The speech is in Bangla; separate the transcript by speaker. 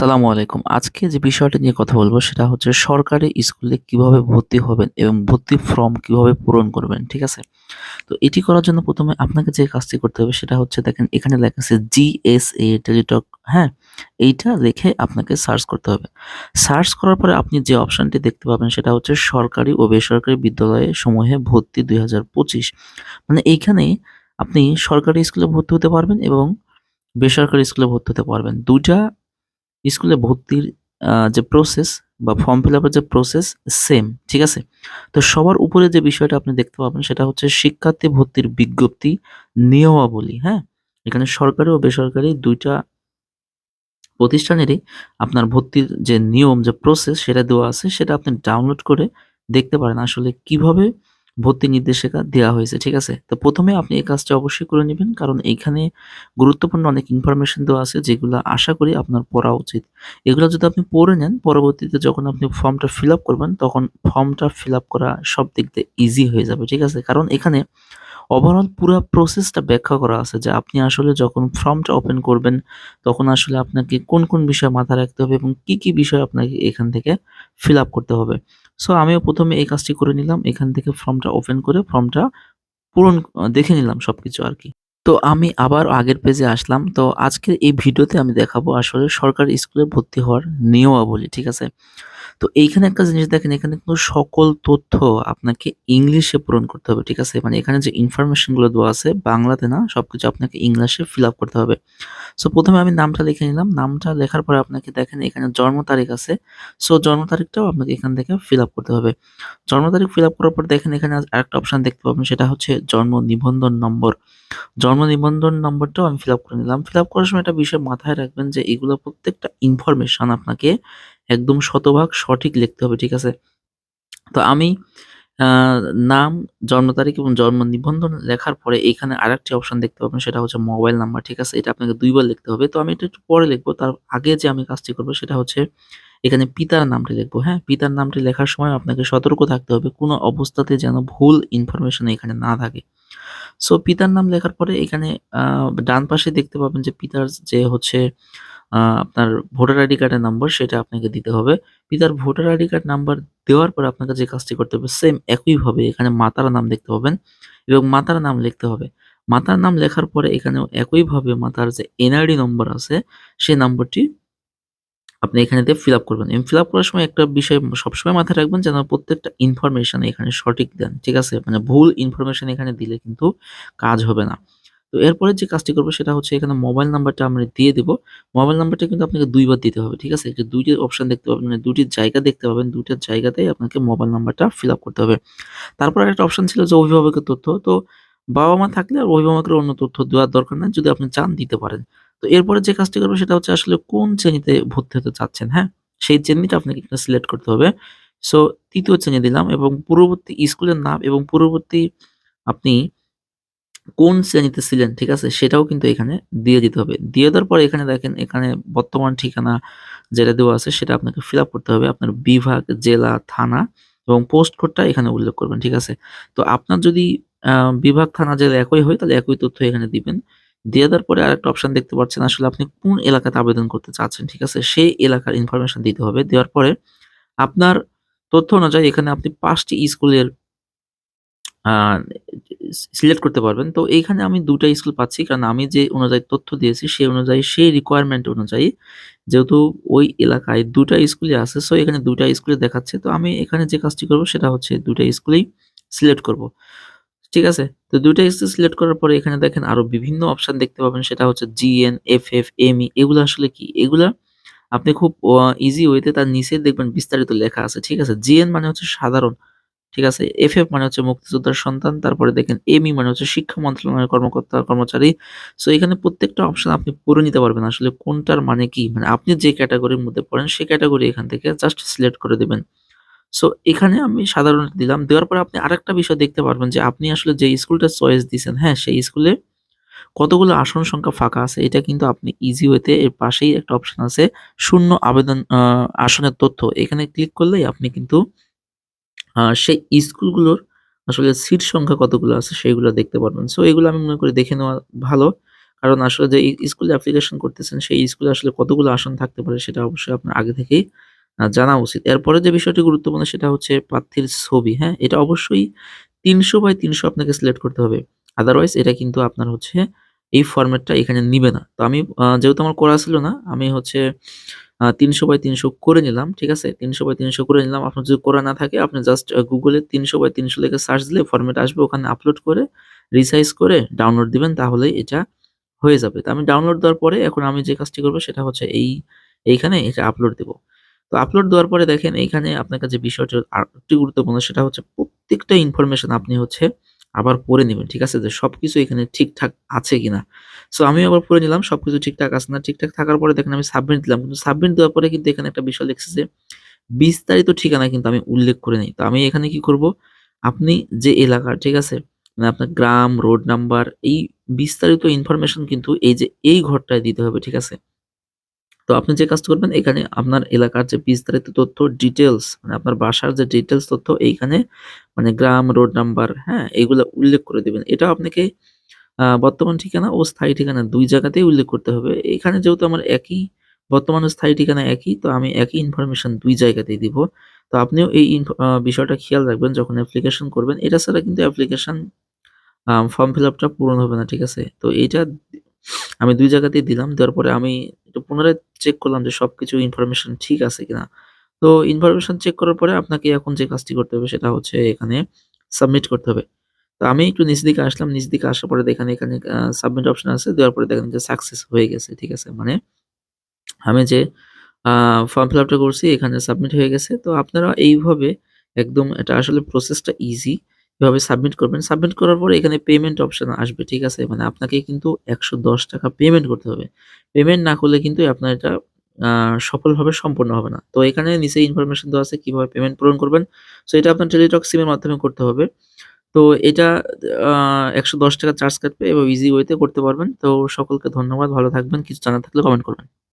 Speaker 1: আসসালামু আলাইকুম। আজকে যে বিষয়টা নিয়ে কথা বলব সেটা হচ্ছে সরকারি স্কুলে কীভাবে ভর্তি হবেন এবং ভর্তি ফর্ম কীভাবে পূরণ করবেন, ঠিক আছে? তো এটি করার জন্য প্রথমে আপনাকে যে কাজটি করতে হবে সেটা হচ্ছে দেখেন এখানে লেখা আছে জিএসএ টেলিটক, হ্যাঁ? এইটা লিখে আপনাকে সার্চ করতে হবে। সার্চ করার পরে আপনি যে অপশনটি দেখতে পাবেন সেটা হচ্ছে সরকারি ও বেসরকারি বিদ্যালয়ে সমূহে ভর্তি ২০২৫ মানে এইখানে আপনি সরকারি স্কুলে ভর্তি হতে পারবেন এবং বেসরকারি স্কুলে ভর্তি হতে পারবেন। ২ টা স্কুলে ভর্তির যে প্রসেস বা ফর্ম ফিল আপের যে প্রসেস সেম, ঠিক আছে? তো সবার উপরে যে বিষয়টা আপনি দেখতে পাবেন সেটা হচ্ছে শিক্ষার্থী ভর্তির বিজ্ঞপ্তি, নিয়মাবলী, হ্যাঁ? এখানে সরকারি ও বেসরকারি দুইটা প্রতিষ্ঠানেরই আপনার ভর্তির যে নিয়ম যে প্রসেস সেটা দেওয়া আছে সেটা আপনি ডাউনলোড করে দেখতে পারেন আসলে কীভাবে ভর্তি নির্দেশিকা দেওয়া হয়েছে, ঠিক আছে? তো প্রথমে আপনি এই কাজটা অবশ্যই করে নিবেন কারণ এইখানে গুরুত্বপূর্ণ অনেক ইনফরমেশন দেওয়া আছে যেগুলো আশা করি আপনার পড়া উচিত। এগুলো যদি আপনি পড়ে নেন পরবর্তীতে যখন আপনি ফর্মটা ফিল আপ করবেন তখন ফর্মটা ফিল আপ করা সব দিক দিয়ে ইজি হয়ে যাবে, ঠিক আছে? কারণ এখানে ওভারঅল পুরো প্রসেসটা ব্যাখ্যা করা আছে যে আপনি আসলে যখন ফর্মটা ওপেন করবেন তখন আসলে আপনাকে কোন, কোন বিষয় মাথায় রাখতে হবে এবং কি, কি বিষয় আপনাকে এখান থেকে ফিল আপ করতে হবে। সো আমিও প্রথমে এই কাজটি করে নিলাম। এখান থেকে ফর্মটা ওপেন করে ফর্মটা পূরণ, দেখে নিলাম সব কিছু আর আরকি। তো আমি আবার আগের পেজে আসলাম। তো আজকের এই ভিডিওতে আমি দেখাবো আসলে সরকারি স্কুলে ভর্তি হওয়ার নিয়মাবলী, ঠিক আছে? তো এইখানে একটা জিনিস দেখেন এখানে কিন্তু সকল তথ্য আপনাকে ইংলিশে পূরণ করতে হবে, ঠিক আছে? মানে এখানে যে ইনফরমেশনগুলো দেওয়া আছে বাংলাতে না সবকিছু আপনাকে ইংলিশে ফিল আপ করতে হবে। সো ১ম এ আমি নামটা লিখে নিলাম। নামটা লেখার পরে আপনাকে দেখেন এখানে জন্ম তারিখ আছে। সো জন্ম তারিখটাও আপনাকে এখান থেকে ফিল আপ করতে হবে। জন্ম তারিখ ফিল আপ করার পর দেখেন এখানে আরেকটা অপশন দেখতে পাবেন সেটা হচ্ছে জন্ম নিবন্ধন নম্বর। জন্ম নিবন্ধন নম্বরটাও আমি ফিল আপ করে নিলাম। ফিল আপ করার সময় একটা বিষয় মাথায় রাখবেন যে এগুলো প্রত্যেকটা ইনফরমেশন আপনাকে একদম শতভাগ সঠিক লিখতে হবে, ঠিক আছে? তো আমি নাম, জন্ম তারিখ এবং জন্ম নিবন্ধন লেখার পরে এখানে আরেকটি অপশন দেখতে পাবেন সেটা হচ্ছে মোবাইল নাম্বার, ঠিক আছে? এটা আপনাকে দুইবার লিখতে হবে। তো আমি এটা একটু পরে লিখব তার আগে যে আমি কাজটি করব সেটা হচ্ছে এখানে পিতার নামটি লিখব হ্যাঁ? পিতার নামটি লেখার সময় আপনাকে সতর্ক থাকতে হবে, কোনো অবস্থাতে যেন ভুল ইনফরমেশন এখানে না থাকে। সো পিতার নাম লেখার পরে এখানে ডান পাশে দেখতে পাবেন যে পিতার যে হচ্ছে আপনার ভোটার আইডি কার্ডের নম্বর সেটা আপনাকে দিতে হবে। পিতার ভোটার আইডি কার্ড নাম্বার দেওয়ার পরে আপনাকে যে কাজটি করতে হবে সেম একইভাবে এখানে মাতার নাম দেখতে পাবেন এবং মাতার নাম লিখতে হবে। মাতার নাম লেখার পরে এখানেও একইভাবে মাতার যে এনআইডি নম্বর আছে সেই নম্বরটি আপনি এখানে দিয়ে ফিল আপ করবেন এবং ফিল আপ করার সময় একটা বিষয় সবসময় মাথায় রাখবেন যেন প্রত্যেকটা ইনফরমেশন এখানে সঠিক দেন, ঠিক আছে? মানে ভুল ইনফরমেশন এখানে দিলে কিন্তু কাজ হবে না। তো এরপরে যে কাজটি করব সেটা হচ্ছে এখানে মোবাইল নাম্বারটা আমরা দিয়ে দেবো মোবাইল নাম্বারটা কিন্তু আপনাকে দুইবার দিতে হবে, ঠিক আছে? যে ২ টি অপশন দেখতে পাবেন, মানে ২ টি জায়গা দেখতে পাবেন, ২ টা জায়গাতেই আপনাকে মোবাইল নাম্বারটা ফিল আপ করতে হবে। তারপর আরেকটা অপশন ছিল যে অভিভাবকের তথ্য। তো বাবা-মা থাকলে আর অভিভাবকের অন্য তথ্য দেওয়ার দরকার নাই। যদি আপনি চান দিতে পারেন। তো এরপরে যে কাজটি করবে সেটা হচ্ছে আসলে কোন শ্রেণীতে ভর্তি হতে চাচ্ছেন, হ্যাঁ? সেই শ্রেণীটা আপনাকে এখানে সিলেক্ট করতে হবে। সো তৃতীয় শ্রেণি দিলাম এবং পূর্ববর্তী স্কুলের নাম এবং পূর্ববর্তী আপনি কোন শ্রেণীতে ছিলেন, ঠিক আছে? সেটাও কিন্তু এখানে দিয়ে দিতে হবে। দিয়ে দেওয়ার পরে এখানে দেখেন এখানে বর্তমান ঠিকানা যেটা দেওয়া আছে সেটা আপনাকে ফিল করতে হবে। আপনার বিভাগ, জেলা, থানা এবং পোস্ট কোডটা এখানে উল্লেখ করবেন, ঠিক আছে? তো আপনার যদি বিভাগ, থানা, জেলা একই হয় তাহলে একই তথ্য এখানে দিবেন। দিয়ে দেওয়ার পরে আরেকটা অপশন দেখতে পাচ্ছেন আসলে আপনি কোন এলাকাতে আবেদন করতে চাচ্ছেন, ঠিক আছে? সেই এলাকার ইনফরমেশন দিতে হবে। দেওয়ার পরে আপনার তথ্য অনুযায়ী এখানে আপনি পাঁচটি স্কুলের সিলেক্ট করতে পারবেন। তো এইখানে আমি দুটা স্কুল পাচ্ছি। কারণ আমি যে অনুযায়ী তথ্য দিয়েছি সেই অনুযায়ী সেই রিকোয়ারমেন্ট অনুযায়ী যেহেতু ওই এলাকায় ২ টা স্কুলই আছে সো এখানে ২ টা স্কুলে দেখাচ্ছে। তো আমি এখানে যে কাজটি করব সেটা হচ্ছে ২ টা স্কুলেই সিলেক্ট করব। ঠিক আছে? তো ২ টা সিলেক্ট করার পরে এখানে দেখেন আরও বিভিন্ন অপশন দেখতে পাবেন সেটা হচ্ছে জিএন, এফএফ, এমই এগুলো আসলে কি? এগুলা আপনি খুব ইজি ওয়েতে তার নিচে দেখবেন বিস্তারিত লেখা আছে। ঠিক আছে? জিএন মানে হচ্ছে সাধারণ। ঠিক আছে? এফ এফ মানে হচ্ছে মুক্তিযোদ্ধার সন্তান। তারপরে দেখেন এমই মানে হচ্ছে শিক্ষা মন্ত্রণালয়ের কর্মকর্তা, কর্মচারী। সো এখানে প্রত্যেকটা অপশন আপনি পড়ে নিতে পারবেন আসলে কোনটার মানে কি? মানে আপনি যে ক্যাটাগরির মধ্যে পড়েন সেই ক্যাটাগরি এখান থেকে জাস্ট সিলেক্ট করে দিবেন। সো এখানে আমি সাধারণ দিলাম। দেওয়ার পরে আপনি আরেকটা বিষয় দেখতে পারবেন যে আপনি আসলে যে স্কুলটা চয়েস দিয়েছেন হ্যাঁ? সেই স্কুলে কতগুলো আসন সংখ্যা ফাঁকা আছে, এটা কিন্তু আপনি ইজি ওয়েতে এর পাশেই একটা অপশন আছে, শূন্য আবেদন আসনের তথ্য। এখানে ক্লিক করলেই আপনি কিন্তু সেই স্কুলগুলোর আসলে সিট সংখ্যা কতগুলো আছে সেগুলো দেখতে পারবেন। সো এগুলো আমি মনে করি দেখে নেওয়া ভালো। কারণ আসলে যে স্কুলে অ্যাপ্লিকেশন করতেছেন, সেই স্কুলে আসলে কতগুলো আসন থাকতে পারে সেটা অবশ্যই আপনার আগে থেকেই জানা উচিত। এরপরে যে বিষয়টি গুরুত্বপূর্ণ সেটা হচ্ছে প্রার্থীর ছবি, হ্যাঁ? এটা অবশ্যই ৩০০ বাই ৩০০ আপনাকে সিলেক্ট করতে হবে। আদারওয়াইজ এটা কিন্তু আপনার হচ্ছে এই ফরমেটটা এখানে নিবে না। তো আমি যেহেতু আমার করা ছিল না, আমি হচ্ছে তিনশো ৩০০ বাই ৩০০ করে নিলাম। ঠিক আছে? ৩০০ বাই ৩০০ করে নিলাম। আপনার যদি করা না থাকে আপনি জাস্ট গুগলে তিনশো বাই ৩০০ লিখে সার্চ দিলে ফরমেট আসবে। ওখানে আপলোড করে রিসাইজ করে ডাউনলোড দিবেন তাহলেই এটা হয়ে যাবে। তো আমি ডাউনলোড দেওয়ার পরে এখন আমি যে কাজটি করব সেটা হচ্ছে এই এইখানে এটা আপলোড দিব। তো আপলোড দেওয়ার পরে দেখেন এইখানে আপনার কাছে বিষয়টা আরেকটি গুরুত্বপূর্ণ সেটা হচ্ছে প্রত্যেকটা ইনফরমেশন আপনি হচ্ছে আবার পড়ে নেবেন ঠিক আছে? যে সবকিছু এখানে ঠিকঠাক আছে কিনা। সো আমি আবার পড়ে নিলাম সবকিছু ঠিকঠাক আছে না। ঠিকঠাক থাকার পরে দেখেন আমি সাবমিট দিলাম। কিন্তু সাবমিট দেওয়ার পরে কিন্তু এখানে একটা বিষয় লিখছে যে বিস্তারিত ঠিকানা কিন্তু আমি উল্লেখ করে নিই তো আমি এখানে কি করব? আপনি যে এলাকার ঠিক আছে? মানে আপনার গ্রাম, রোড নাম্বার এই বিস্তারিত ইনফরমেশন কিন্তু এই যে এই ঘরটায় দিতে হবে। ঠিক আছে? তো আপনি যে কাজটা করবেন এখানে আপনার এলাকার যে বিস্তারিত তথ্য ডিটেলস মানে আপনার বাসার যে ডিটেলস তথ্য এইখানে মানে গ্রাম, রোড নাম্বার, হ্যাঁ? এগুলা উল্লেখ করে দেবেন এটা আপনাকে বর্তমান ঠিকানা ও স্থায়ী ঠিকানা দুই জায়গাতেই উল্লেখ করতে হবে। এখানে যেহেতু আমার একই বর্তমান স্থায়ী ঠিকানা একই, তো আমি একই ইনফরমেশন দুই জায়গাতেই দিব। তো আপনিও এই বিষয়টা খেয়াল রাখবেন যখন অ্যাপ্লিকেশন করবেন। এটা ছাড়া কিন্তু অ্যাপ্লিকেশন ফর্ম ফিল আপটা পূরণ হবে না। ঠিক আছে? তো এইটা আমি দুই জায়গাতেই দিলাম। দেওয়ার পরে আমি একটু পুনরায় চেক করলাম যে সবকিছু ইনফরমেশন ঠিক আছে কিনা। তো ইনফরমেশন চেক করার পরে আপনাকে এখন যে কাজটি করতে হবে সেটা হচ্ছে এখানে সাবমিট করতে হবে। তো আমি একটু নিচ দিকে আসলাম। নিচ দিকে আসার পরে দেখেন এখানে সাবমিট অপশন আছে। দেওয়ার পরে দেখেন যে সাকসেস হয়ে গেছে। ঠিক আছে? মানে আমি যে ফর্ম ফিল আপটা করছি, এখানে সাবমিট হয়ে গেছে। তো আপনারা এইভাবে একদম এটা আসলে প্রসেসটা ইজি। এভাবে সাবমিট করবেন। সাবমিট করার পরে এখানে পেমেন্ট অপশন আসবে। ঠিক আছে? মানে আপনাকে কিন্তু ৳১১০ পেমেন্ট করতে হবে। পেমেন্ট না করলে কিন্তু আপনার এটা সফলভাবে সম্পন্ন হবে না। তো এখানে নিচে ইনফরমেশন দেওয়া আছে কীভাবে পেমেন্ট পূরণ করবেন। সো এটা আপনার টেলিটক সিমের মাধ্যমে করতে হবে। তো এটা একশো দশ টাকা চার্জ কাটবে এবং ইজি ওয়েতে করতে পারবেন। তো সকলকে ধন্যবাদ। ভালো থাকবেন। কিছু জানার থাকলে কমেন্ট করবেন।